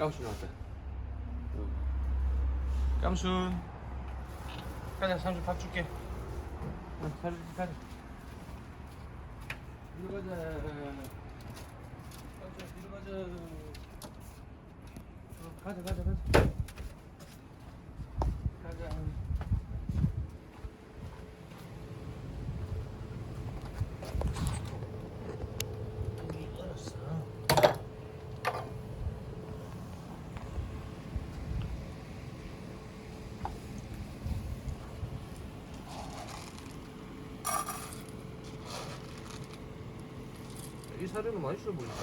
깜순 왔다. 깜순. 가자, 삼촌 밥 줄게. 응, 가자, 가자. 이리 가자. 이리 가자. 어, 가자, 가자, 가자. 가자. 사료는 맛있어 보인다.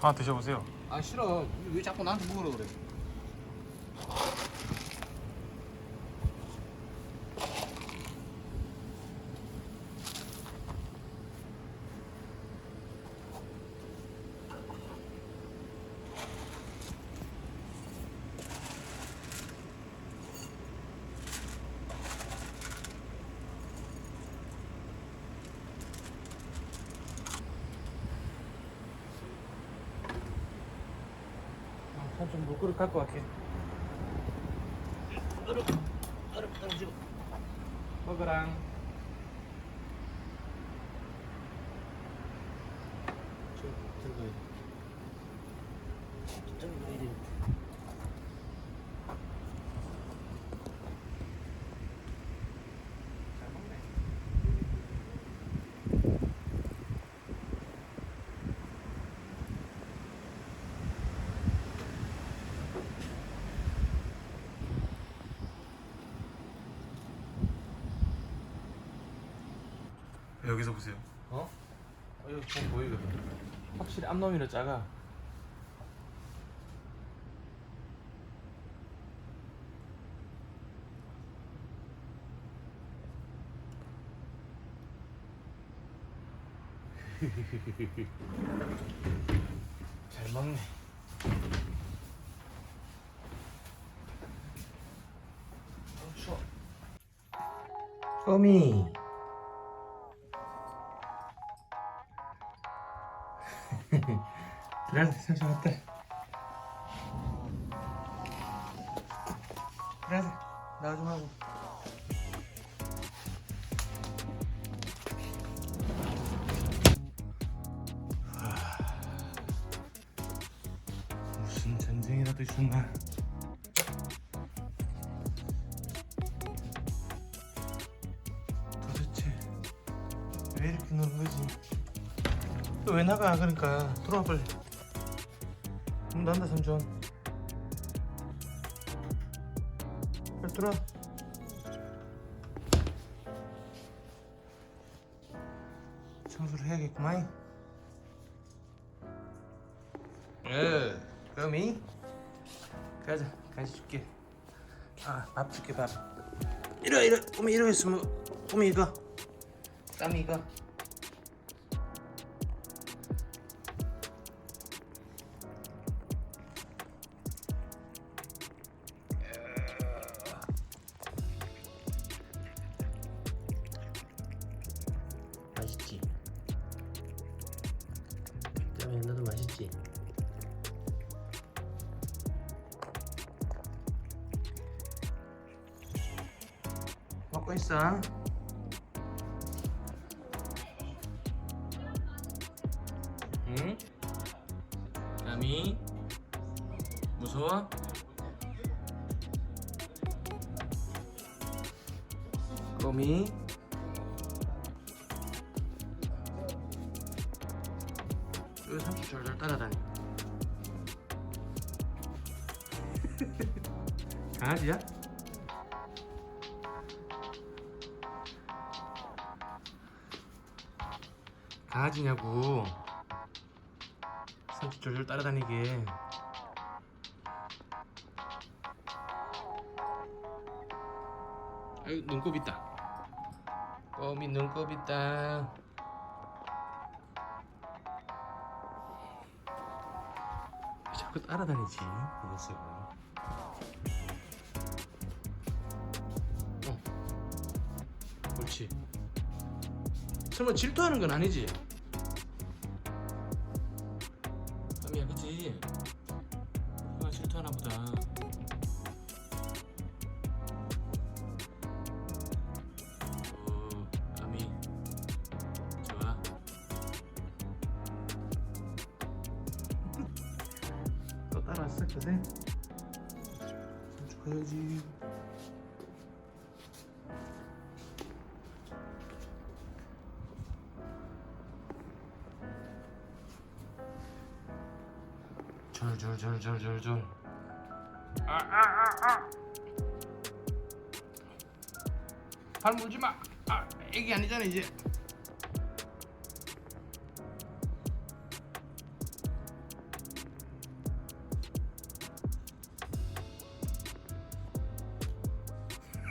하나 드셔보세요. 아 싫어. 왜 자꾸 나한테 먹으라 그래? 삼촌 물그릇 갖고 갈게. 얼음, 얼음 떨어지고. 먹으랑. 저 들고 해. 들고 이래. 잘 먹네. 여기서 보세요. 어? 어 이거 좀 보이거든. 확실히 앞놈이라 작아. 잘 먹네. 어, 추워. 어미. 들어가자 삼촌 왔다 들어가자 나와 좀 하고. 무슨 전쟁이라도 있었나? 도대체 왜 이렇게 노는 거지 너왜 나가? 그러니까 들어와 빨리 문 닫는다 삼촌. 빨리 들어와. 청소를 해야겠구만. 어 그럼이? 가자 간식 줄게. 아밥 줄게 밥. 이리 이리 꼬미 이러고 있으면 꼬미 이거 땀이 이거 땀이 너도 맛있지? 먹고 있어 응? 야미 무서워? 꼬미 절절 따라다니? 강아지야? 강아지냐고 삼촌 절절 따라다니게 아유 눈곱 있다 꼬미 눈곱 있다 자꾸 따라다니지 이 녀석은 어. 옳지. 설마 질투하는 건 아니지? 왔어? 삼촌 가야지. 졸졸졸졸졸졸. 아아아 아. 발 물지 마. 아, 애기 아니잖아 이제.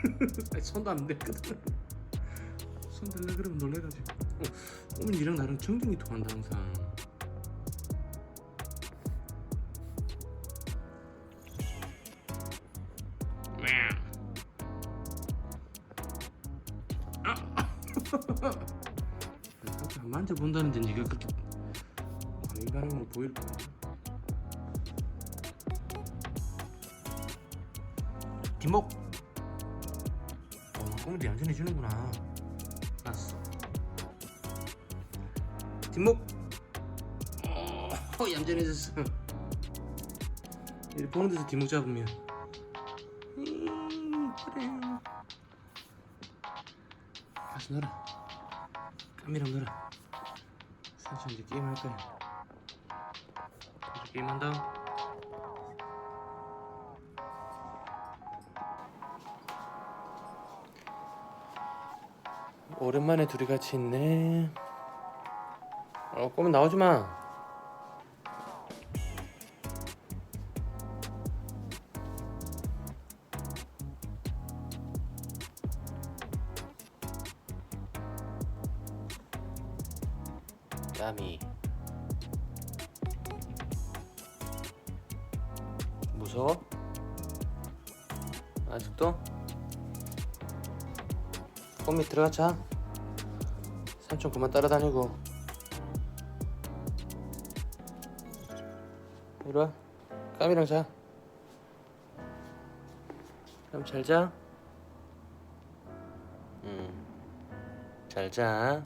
아니, 손도 안 댔거든. 손 들려 그러면 놀래가지고. 어, 오면 니랑 나랑 정경이 통한다 항상. 안 만져본다는데 네가 그렇게 민감하면 보일 거야 뒷목 어, 꼬미도 얌전히 주는구나. 알았어. 뒷목. 어, 얌전해졌어. 이렇게 보는 데서 뒷목 잡으면. 음, 그래요 가서 놀아. 까미랑 놀아. 삼촌 이제 게임할 거야. 게임한다 오랜만에 둘이 같이 있네 어 꼬미 나오지 마 까미 무서워? 아직도? 꼬미 들어가자 삼촌 그만 따라다니고 이리 와 까미랑 자 그럼 잘 자? 응. 잘 자.